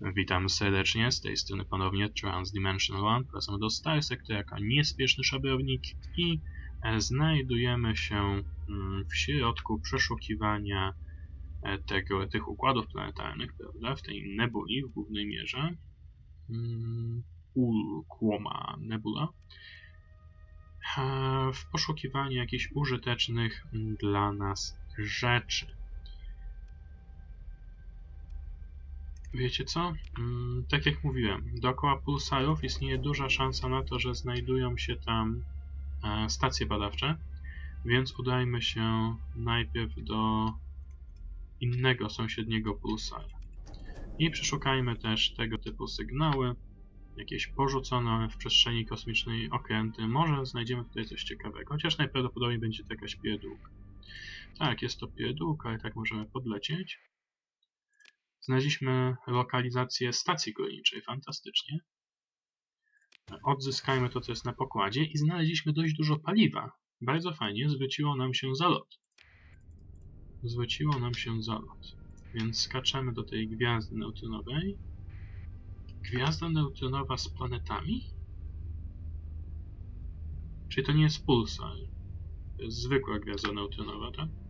Witam serdecznie, z tej strony ponownie Transdimensional One. Wracamy do Star Sector jako niespieszny szabrownik i e, znajdujemy się mm, w środku przeszukiwania e, tego, tych układów planetarnych, prawda, w tej nebuli w głównej mierze. Mm, Ulquoma Nebula. E, W poszukiwaniu jakichś użytecznych dla nas rzeczy. Wiecie co? Mm, tak jak mówiłem, dookoła pulsarów istnieje duża szansa na to, że znajdują się tam e, stacje badawcze, więc udajmy się najpierw do innego sąsiedniego pulsara. I przeszukajmy też tego typu sygnały, jakieś porzucone w przestrzeni kosmicznej okręty. Może znajdziemy tutaj coś ciekawego, chociaż najprawdopodobniej będzie to jakaś pierdółka. Tak, jest to pierdółka i tak możemy podlecieć. Znaleźliśmy lokalizację stacji górniczej, fantastycznie. Odzyskajmy to, co jest na pokładzie i znaleźliśmy dość dużo paliwa. Bardzo fajnie, zwróciło nam się zalot. Zwróciło nam się zalot. Więc skaczemy do tej gwiazdy neutrynowej. Gwiazda neutronowa z planetami? Czyli to nie jest pulsar. To jest zwykła gwiazda neutronowa, tak?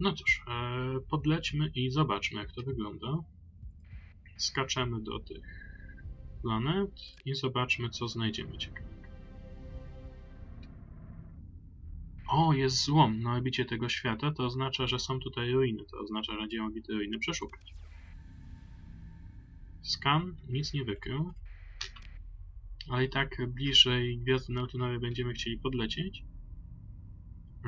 No cóż, e, podlećmy i zobaczmy, jak to wygląda. Skaczemy do tych planet i zobaczmy, co znajdziemy ciekawego. O, jest złom na orbicie tego świata, to oznacza, że są tutaj ruiny. To oznacza, że będziemy mogli te ruiny przeszukać. Skan nic nie wykrył. Ale i tak bliżej gwiazdy neutronowej będziemy chcieli podlecieć,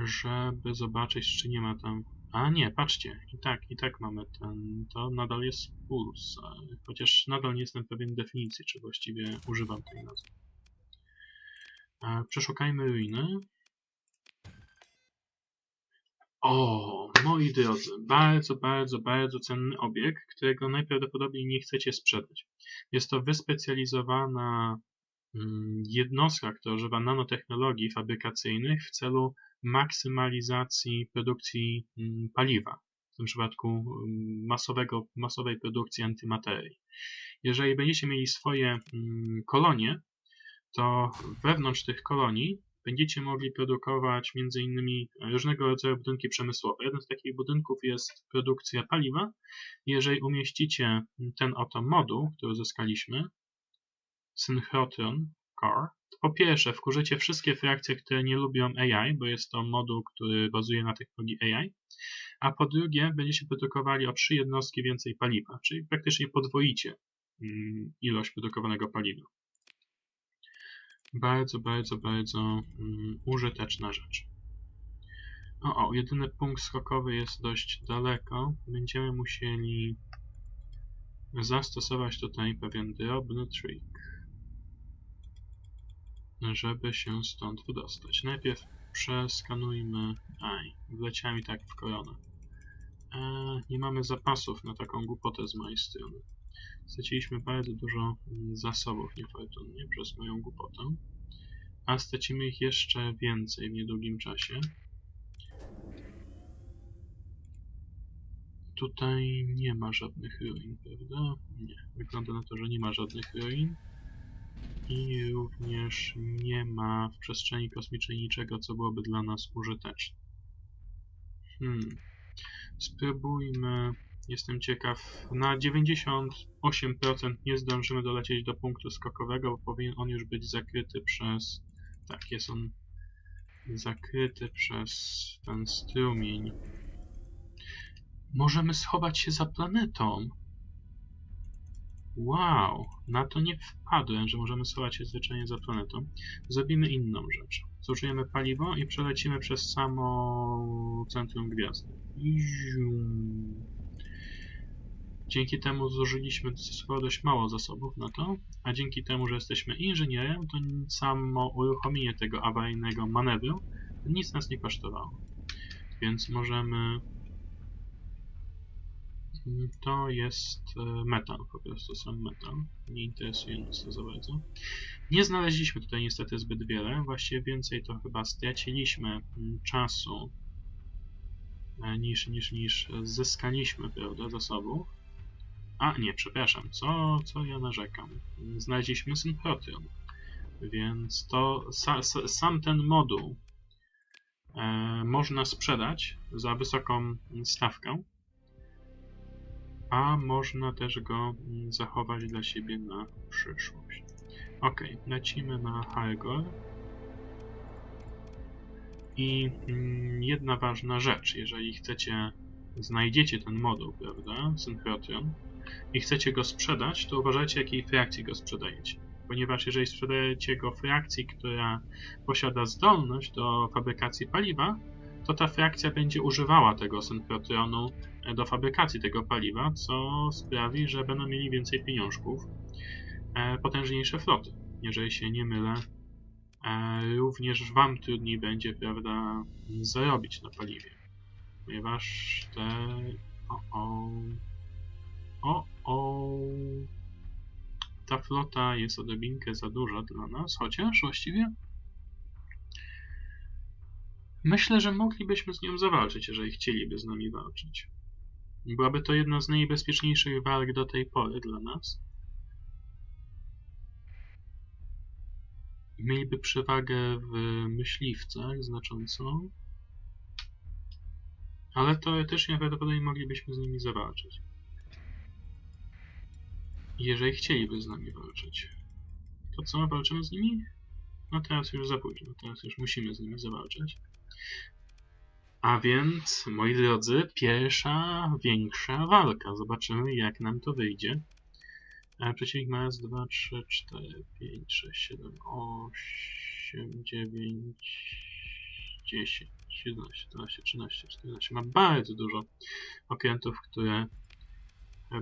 żeby zobaczyć, czy nie ma tam a nie, patrzcie, i tak, i tak mamy ten, to nadal jest puls, chociaż nadal nie jestem pewien definicji, czy właściwie używam tej nazwy. E, Przeszukajmy ruiny. O, moi drodzy, bardzo, bardzo, bardzo cenny obiekt, którego najprawdopodobniej nie chcecie sprzedać. Jest to wyspecjalizowana mm, jednostka, która używa nanotechnologii fabrykacyjnych w celu maksymalizacji produkcji mm, paliwa, w tym przypadku mm, masowego, masowej produkcji antymaterii. Jeżeli będziecie mieli swoje mm, kolonie, to wewnątrz tych kolonii będziecie mogli produkować między innymi różnego rodzaju budynki przemysłowe. Jeden z takich budynków jest produkcja paliwa. Jeżeli umieścicie ten oto moduł, który uzyskaliśmy, synchrotron to po pierwsze wkurzycie wszystkie frakcje, które nie lubią AI, bo jest to moduł, który bazuje na technologii AI, a po drugie będziecie produkowali o trzy jednostki więcej paliwa, czyli praktycznie podwoicie mm, ilość produkowanego paliwa. Bardzo, bardzo, bardzo mm, użyteczna rzecz. O, o, jedyny punkt skokowy jest dość daleko. Będziemy musieli zastosować tutaj pewien drobny trik, żeby się stąd wydostać. Najpierw przeskanujmy... Aj, wleciałem tak w koronę. Eee, nie mamy zapasów na taką głupotę z mojej strony. Straciliśmy bardzo dużo zasobów niefortunnie przez moją głupotę, a stracimy ich jeszcze więcej w niedługim czasie. Tutaj nie ma żadnych ruin, prawda? Nie. Wygląda na to, że nie ma żadnych ruin. I również nie ma w przestrzeni kosmicznej niczego, co byłoby dla nas użyteczne. Hmm. Spróbujmy. Jestem ciekaw. Na 98% nie zdążymy dolecieć do punktu skokowego, bo powinien on już być zakryty przez. Tak, jest on zakryty przez ten strumień. Możemy schować się za planetą. Wow, na to nie wpadłem, że możemy schować się zwyczajnie za planetą. Zrobimy inną rzecz. Zużyjemy paliwo i przelecimy przez samo centrum gwiazdy. Dzięki temu zużyliśmy sporo dość mało zasobów na to, a dzięki temu, że jesteśmy inżynierem, to samo uruchomienie tego awaryjnego manewru nic nas nie kosztowało. Więc możemy to jest e, metal, po prostu sam metal. Nie interesuje nas to za bardzo. Nie znaleźliśmy tutaj niestety zbyt wiele, właściwie więcej to chyba straciliśmy mm, czasu e, niż, niż, niż zyskaliśmy, prawda, zasobów. A, nie, przepraszam, co, co ja narzekam? Znaleźliśmy synchrotion, więc to sa, sa, sam ten moduł e, można sprzedać za wysoką stawkę, a można też go mm, zachować dla siebie na przyszłość. Ok, lecimy na Hygor. I mm, jedna ważna rzecz, jeżeli chcecie, znajdziecie ten moduł, prawda, Synchrotion, i chcecie go sprzedać, to uważajcie, jakiej frakcji go sprzedajecie. Ponieważ jeżeli sprzedajecie go frakcji, która posiada zdolność do fabrykacji paliwa, to ta frakcja będzie używała tego synchrotronu do fabrykacji tego paliwa, co sprawi, że będą mieli więcej pieniążków, e, potężniejsze floty. Jeżeli się nie mylę, e, również wam trudniej będzie, prawda, zarobić na paliwie. Ponieważ te... O, o, o. Ta flota jest odrobinkę za duża dla nas, chociaż właściwie myślę, że moglibyśmy z nią zawalczyć, jeżeli chcieliby z nami walczyć. Byłaby to jedna z najbezpieczniejszych walk do tej pory dla nas. Mieliby przewagę w myśliwcach znaczącą, ale teoretycznie prawdopodobnie moglibyśmy z nimi zawalczyć. Jeżeli chcieliby z nami walczyć. To co, walczymy z nimi? No teraz już za późno, teraz już musimy z nimi zawalczyć. A więc, moi drodzy, pierwsza większa walka. Zobaczymy, jak nam to wyjdzie. E, przeciwnik ma raz, 2, 3, 4, 5, 6, 7, 8, 9, 10, 11, 12, 13, 14. Ma bardzo dużo okrętów, które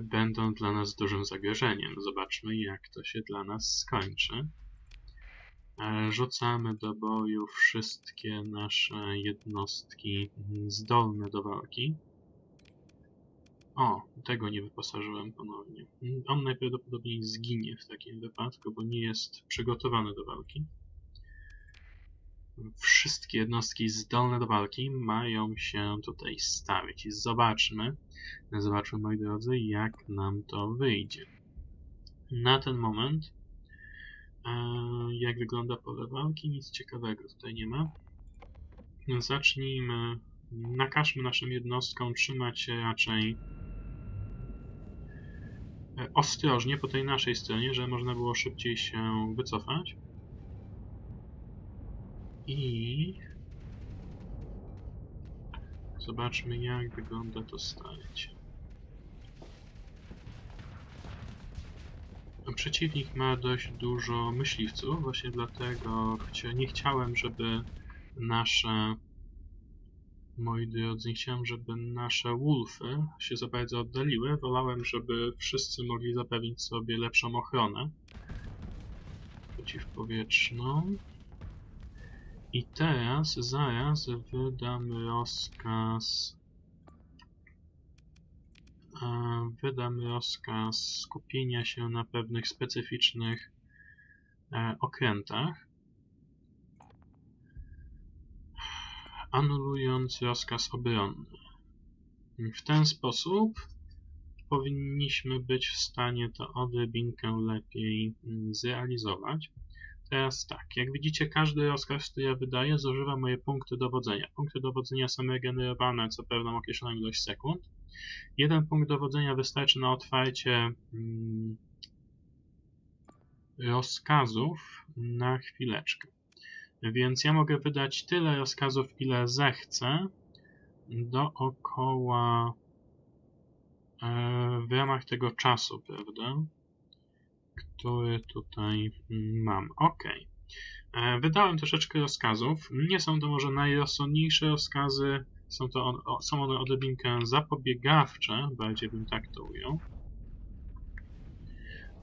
będą dla nas dużym zagrożeniem. Zobaczmy, jak to się dla nas skończy. E, rzucamy do boju wszystkie nasze jednostki zdolne do walki. O, tego nie wyposażyłem ponownie. On najprawdopodobniej zginie w takim wypadku, bo nie jest przygotowany do walki. Wszystkie jednostki zdolne do walki mają się tutaj stawić. I zobaczmy, zobaczmy moi drodzy, jak nam to wyjdzie. Na ten moment jak wygląda pole walki? Nic ciekawego tutaj nie ma. Zacznijmy. Nakażmy naszym jednostkom trzymać się raczej e, ostrożnie po tej naszej stronie, żeby można było szybciej się wycofać. I zobaczmy jak wygląda to starcie. Przeciwnik ma dość dużo myśliwców, właśnie dlatego nie chciałem, żeby nasze moi drodzy, nie chciałem, żeby nasze wolfy się za bardzo oddaliły. Wolałem, żeby wszyscy mogli zapewnić sobie lepszą ochronę przeciwpowietrzną. I teraz, zaraz wydam rozkaz wydam rozkaz skupienia się na pewnych specyficznych e, okrętach, anulując rozkaz obronny. W ten sposób powinniśmy być w stanie to odrobinkę lepiej mm, zrealizować. Teraz tak, jak widzicie, każdy rozkaz, który ja wydaję, zużywa moje punkty dowodzenia. Punkty dowodzenia są regenerowane co pewną określoną ilość sekund. Jeden punkt dowodzenia wystarczy na otwarcie mm, rozkazów na chwileczkę. Więc ja mogę wydać tyle rozkazów, ile zechcę dookoła e, w ramach tego czasu, prawda? Który tutaj mam. Ok. E, wydałem troszeczkę rozkazów. Nie są to może najrozsądniejsze rozkazy, są, to są one odrobinkę zapobiegawcze, bardziej bym tak to ujął.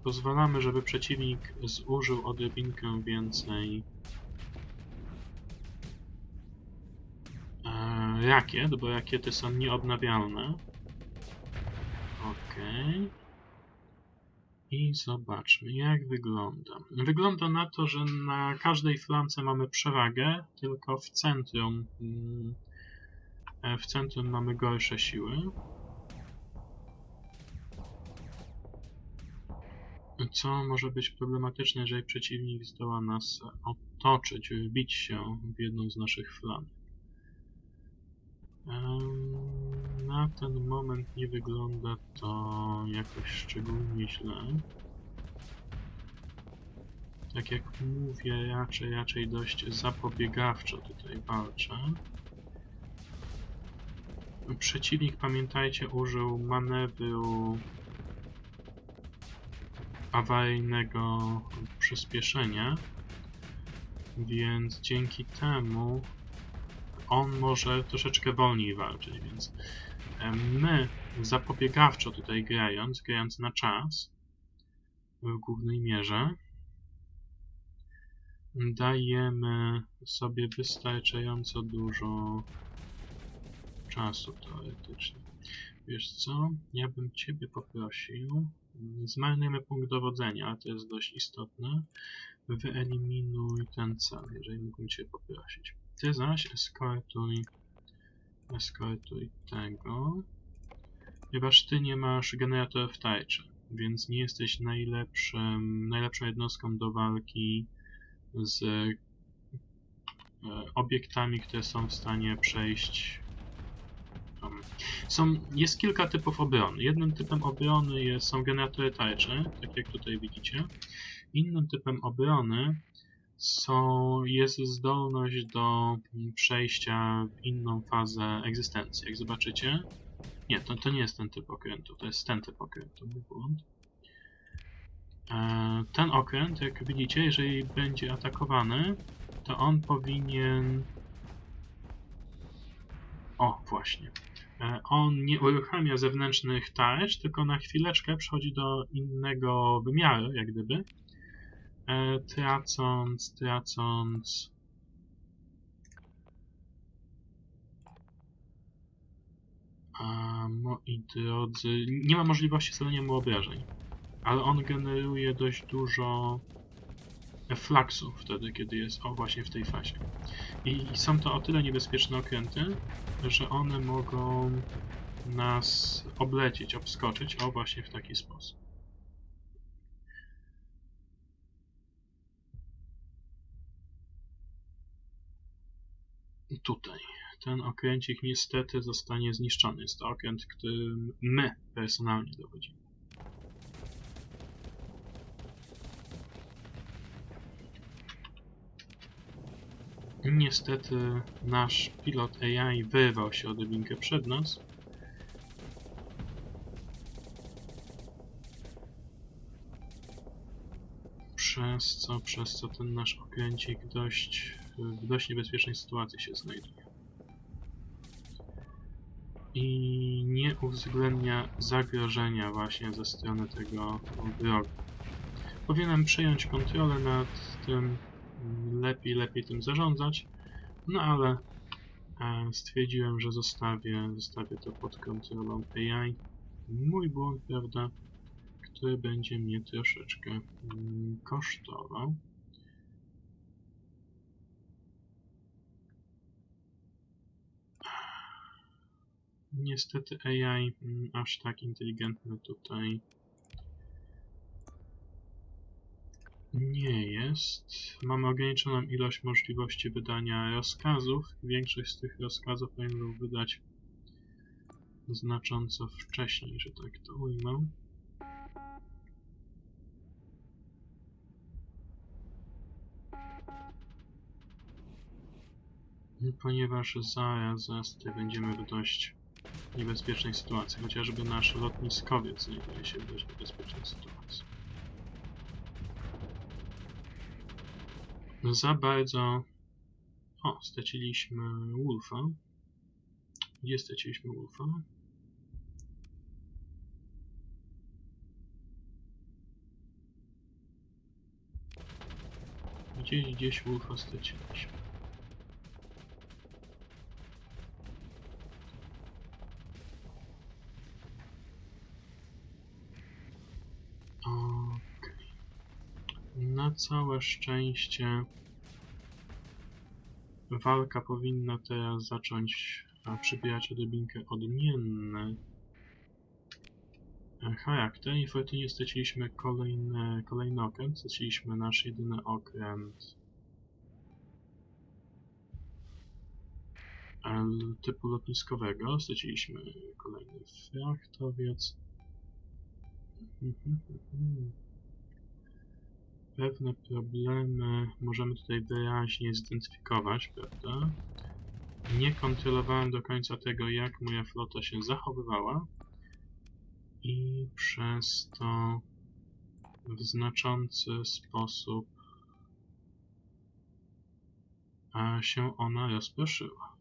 Pozwalamy, żeby przeciwnik zużył odrobinkę więcej e, rakiet, bo rakiety są nieodnawialne. Ok. I zobaczmy, jak wygląda. Wygląda na to, że na każdej flance mamy przewagę, tylko w centrum mm, W centrum mamy gorsze siły. Co może być problematyczne, jeżeli przeciwnik zdoła nas otoczyć, wbić się w jedną z naszych flan. Em, Na ten moment nie wygląda to jakoś szczególnie źle. Tak jak mówię, raczej, raczej dość zapobiegawczo tutaj walczę. Przeciwnik, pamiętajcie, użył manewru awaryjnego przyspieszenia, więc dzięki temu on może troszeczkę wolniej walczyć, więc my zapobiegawczo tutaj grając, grając na czas w głównej mierze, dajemy sobie wystarczająco dużo czasu teoretycznie. Wiesz co? Ja bym Ciebie poprosił. Zmarnujemy punkt dowodzenia, ale to jest dość istotne. Wyeliminuj ten cel, jeżeli mógłbym Cię poprosić. Ty zaś eskortuj, eskortuj tego. Ponieważ Ty nie masz generatorów tarczy, więc nie jesteś najlepszym, najlepszą jednostką do walki z e, obiektami, które są w stanie przejść. Są, jest kilka typów obrony. Jednym typem obrony jest, są generatory tarczy, tak jak tutaj widzicie. Innym typem obrony są, jest zdolność do przejścia w inną fazę egzystencji. Jak zobaczycie, nie, to, to nie jest ten typ okrętu, to jest ten typ okrętu, mój błąd. E, Ten okręt, jak widzicie, jeżeli będzie atakowany, to on powinien. O, właśnie. E, On nie uruchamia zewnętrznych tarcz, tylko na chwileczkę przechodzi do innego wymiaru, jak gdyby. E, Tracąc, tracąc. A, moi drodzy, nie ma możliwości zadania mu obrażeń ale on generuje dość dużo flaksu wtedy, kiedy jest o właśnie w tej fazie. I są to o tyle niebezpieczne okręty, że one mogą nas oblecieć, obskoczyć, o właśnie w taki sposób. I Tutaj. Ten okręcik niestety zostanie zniszczony. Jest to okręt, którym my personalnie dowodzimy. Niestety nasz pilot AI wyrwał się odrobinkę przed nas. Przez co, przez co ten nasz okręcik dość, w dość niebezpiecznej sytuacji się znajduje. I nie uwzględnia zagrożenia właśnie ze strony tego wroga. Powinienem przejąć kontrolę nad tym lepiej, lepiej tym zarządzać. No ale e, stwierdziłem, że zostawię, zostawię to pod kontrolą AI. Mój błąd, prawda, który będzie mnie troszeczkę mm, kosztował. Niestety AI mm, aż tak inteligentny tutaj nie jest. Mamy ograniczoną ilość możliwości wydania rozkazów. Większość z tych rozkazów powinien wydać znacząco wcześniej, że tak to ujmę. Ponieważ zaraz, zaraz tutaj będziemy w dość niebezpiecznej sytuacji. Chociażby nasz lotniskowiec znajduje się w dość niebezpiecznej sytuacji. Za bardzo... O, straciliśmy Wolfa. Gdzie straciliśmy Wolfa? Gdzieś, gdzieś Wolfa straciliśmy. Całe szczęście walka powinna teraz zacząć A przybieracie odrobinkę odmienny. E, charakter. I fortunie straciliśmy kolejny, kolejny okręt, straciliśmy nasz jedyny okręt. L typu lotniskowego, straciliśmy kolejny frachtowiec. Pewne problemy możemy tutaj wyraźnie zidentyfikować, prawda? Nie kontrolowałem do końca tego, jak moja flota się zachowywała i przez to w znaczący sposób a, się ona rozproszyła.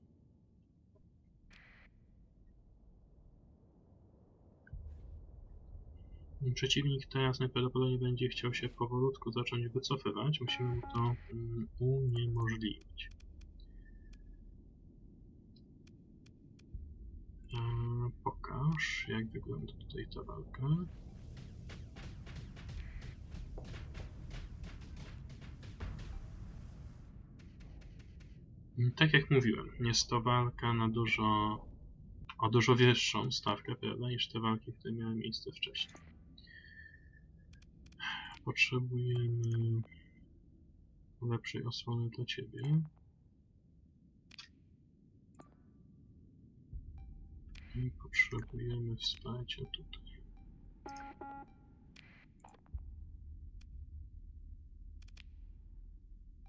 Przeciwnik teraz najprawdopodobniej będzie chciał się powolutku zacząć wycofywać. Musimy mu to mm, uniemożliwić. Pokaż, jak wygląda tutaj ta walka. Mm, Tak jak mówiłem, jest to walka na dużo, o dużo wyższą stawkę, prawda, niż te walki, które miały miejsce wcześniej. Potrzebujemy lepszej osłony dla ciebie. I potrzebujemy wsparcia tutaj.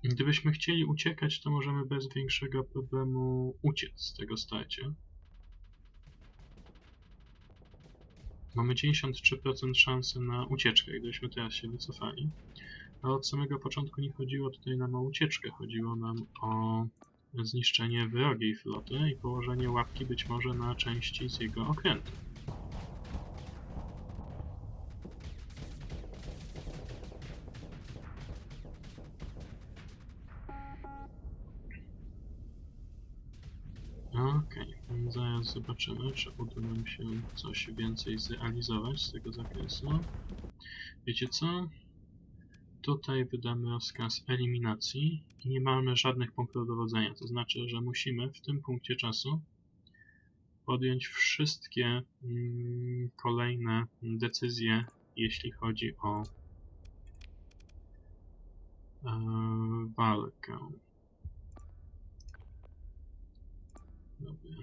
Gdybyśmy chcieli uciekać, to możemy bez większego problemu uciec z tego starcia. Mamy 93% szansy na ucieczkę, gdybyśmy teraz się wycofali. Ale od samego początku nie chodziło tutaj nam o ucieczkę, chodziło nam o zniszczenie wrogiej floty i położenie łapki być może na części z jego okrętu. Zobaczymy, czy uda nam się coś więcej zrealizować z tego zakresu. Wiecie co? Tutaj wydamy rozkaz eliminacji i nie mamy żadnych punktów dowodzenia. To znaczy, że musimy w tym punkcie czasu podjąć wszystkie mm, kolejne decyzje, jeśli chodzi o e, walkę. Dobra,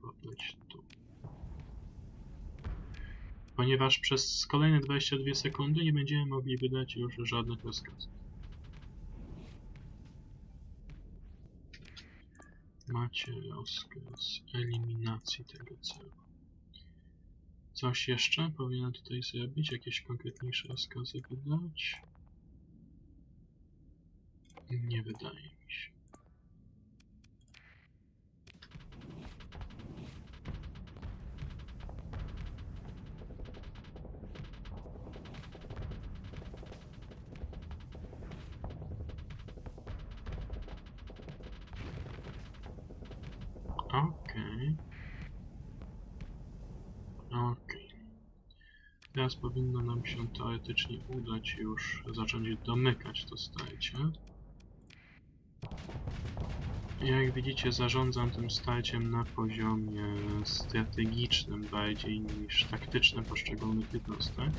podać tu. Ponieważ przez kolejne 22 sekundy nie będziemy mogli wydać już żadnych rozkazów. Macie rozkaz eliminacji tego celu. Coś jeszcze powinienem tutaj zrobić? Jakieś konkretniejsze rozkazy wydać? Nie wydaje mi się. Okej. Okej. Teraz powinno nam się teoretycznie udać już zacząć domykać to starcie. Jak widzicie, zarządzam tym starciem na poziomie strategicznym bardziej niż taktycznym poszczególnych jednostek.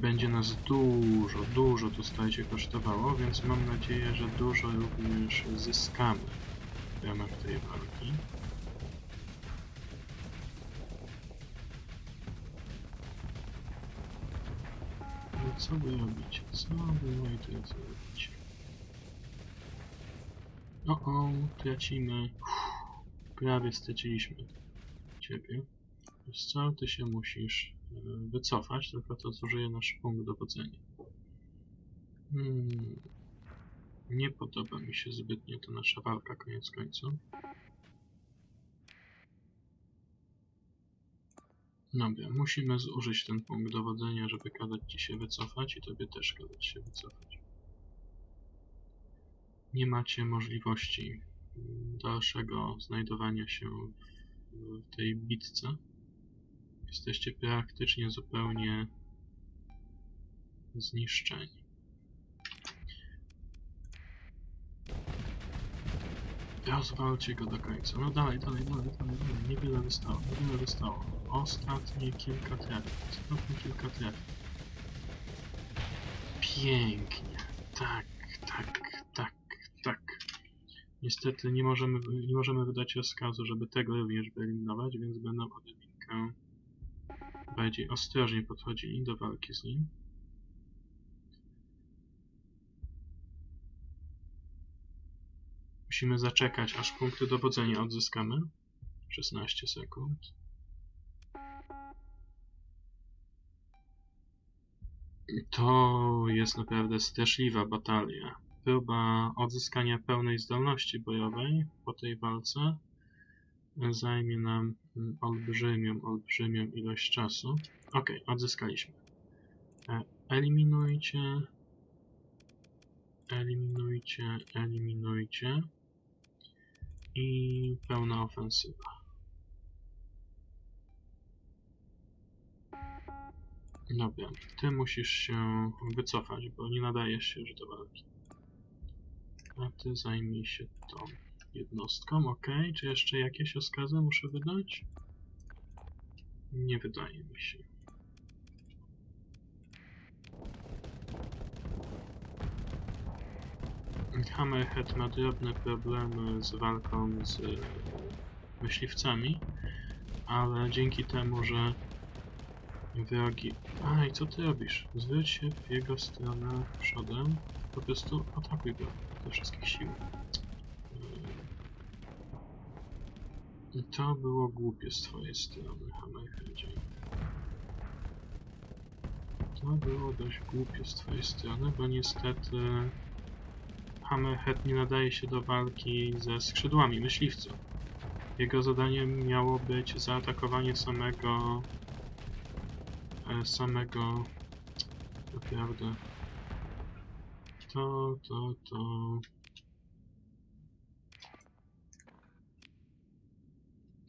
Będzie nas dużo, dużo to starcie kosztowało, więc mam nadzieję, że dużo również zyskamy w ramach tej walki. Ale co wy robicie? Co wy, moi drodzy, robicie? O, o, tracimy. Uff, prawie straciliśmy ciebie. Wiesz co, ty się musisz wycofać, tylko to zużyje nasz punkt dowodzenia. Hmm. Nie podoba mi się zbytnio ta nasza walka, koniec końców. Dobra, musimy zużyć ten punkt dowodzenia, żeby kazać ci się wycofać i tobie też kazać się wycofać. Nie macie możliwości dalszego znajdowania się w tej bitce. Jesteście praktycznie zupełnie zniszczeni. Rozwalcie go do końca. No dalej, dalej, dalej, dalej, dalej. Niewiele wystało, niewiele wystało. Ostatnie kilka trefów. Ostatnie kilka trefów. Pięknie. Tak, tak, tak, tak. Niestety nie możemy, nie możemy wydać rozkazu, żeby tego również wyeliminować, więc będą odrobinkę bardziej ostrożnie podchodzili do walki z nim. Musimy zaczekać, aż punkty dowodzenia odzyskamy. 16 sekund. To jest naprawdę straszliwa batalia. Próba odzyskania pełnej zdolności bojowej po tej walce zajmie nam mm, olbrzymią, olbrzymią ilość czasu. Ok, odzyskaliśmy. E, Eliminujcie. Eliminujcie, eliminujcie. I pełna ofensywa. Dobra, ty musisz się wycofać, bo nie nadajesz się do walki. A ty zajmij się tą jednostką, ok? Czy jeszcze jakieś rozkazy muszę wydać? Nie wydaje mi się. Hammerhead ma drobne problemy z walką z e, myśliwcami, ale dzięki temu, że wrogi... Aj, co ty robisz? Zwróć się w jego stronę przodem, po prostu atakuj go ze wszystkich sił. To było głupie z twojej strony, Hammerheadzie. To było dość głupie z twojej strony, bo niestety Hammerhead nie nadaje się do walki ze skrzydłami myśliwców. Jego zadaniem miało być zaatakowanie samego e, samego naprawdę to, to, to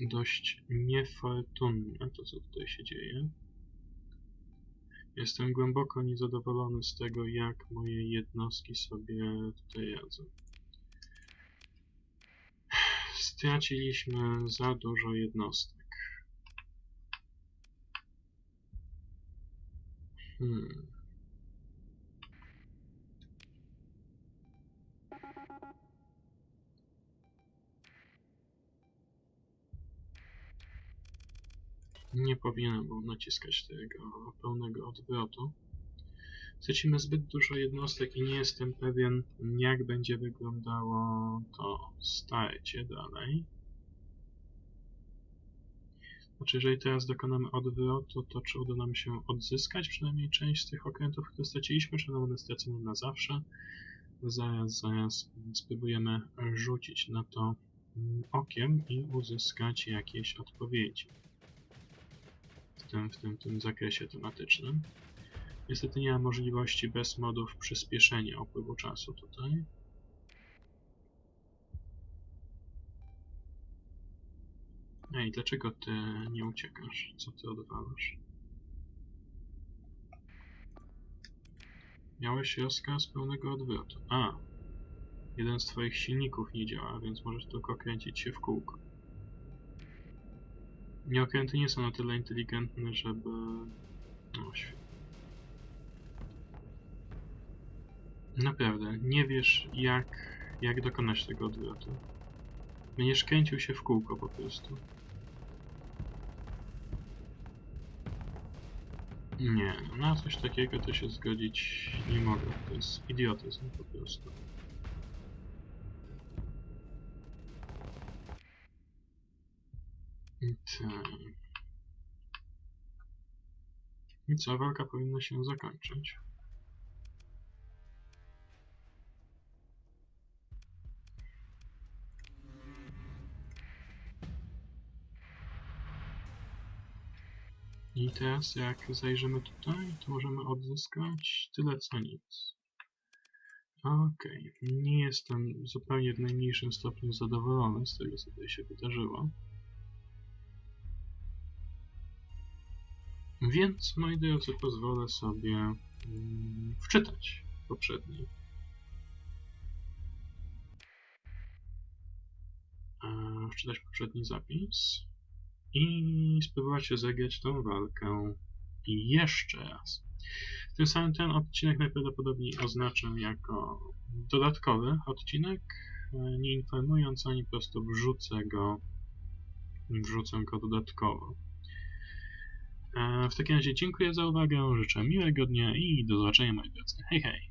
dość niefortunne to co tutaj się dzieje. Jestem głęboko niezadowolony z tego, jak moje jednostki sobie tutaj radzą. Straciliśmy za dużo jednostek. Hmm. Nie powinienem był naciskać tego pełnego odwrotu. Stracimy zbyt dużo jednostek i nie jestem pewien, jak będzie wyglądało to starcie dalej. Znaczy, jeżeli teraz dokonamy odwrotu, to czy uda nam się odzyskać przynajmniej część z tych okrętów, które straciliśmy, czy one stracone na zawsze? Zaraz, zaraz spróbujemy rzucić na to okiem i uzyskać jakieś odpowiedzi w tym, w tym, tym zakresie tematycznym. Niestety nie ma możliwości bez modów przyspieszenia upływu czasu tutaj. Ej, dlaczego ty nie uciekasz? Co ty odwalasz? Miałeś rozkaz pełnego odwrotu. A! Jeden z twoich silników nie działa, więc możesz tylko kręcić się w kółko. Nieokręty nie są na tyle inteligentne, żeby... No. Naprawdę, nie wiesz jak, jak dokonać tego odwrotu. Będziesz kręcił się w kółko po prostu. Nie, na coś takiego to się zgodzić nie mogę. To jest idiotyzm po prostu. I tak. I co, walka powinna się zakończyć. I teraz jak zajrzymy tutaj, to możemy odzyskać tyle co nic. Okej, nie jestem zupełnie w najmniejszym stopniu zadowolony z tego, co tutaj się wydarzyło. Więc, moi drodzy, pozwolę sobie mm, wczytać poprzedni. wczytać poprzedni zapis i spróbować rozegrać tą walkę jeszcze raz. Tym samym ten odcinek najprawdopodobniej oznaczę jako dodatkowy odcinek, e, nie informując ani po prostu wrzucę go, wrzucę go dodatkowo. E, W takim razie dziękuję za uwagę, życzę miłego dnia i do zobaczenia moi drodzy. Hej hej!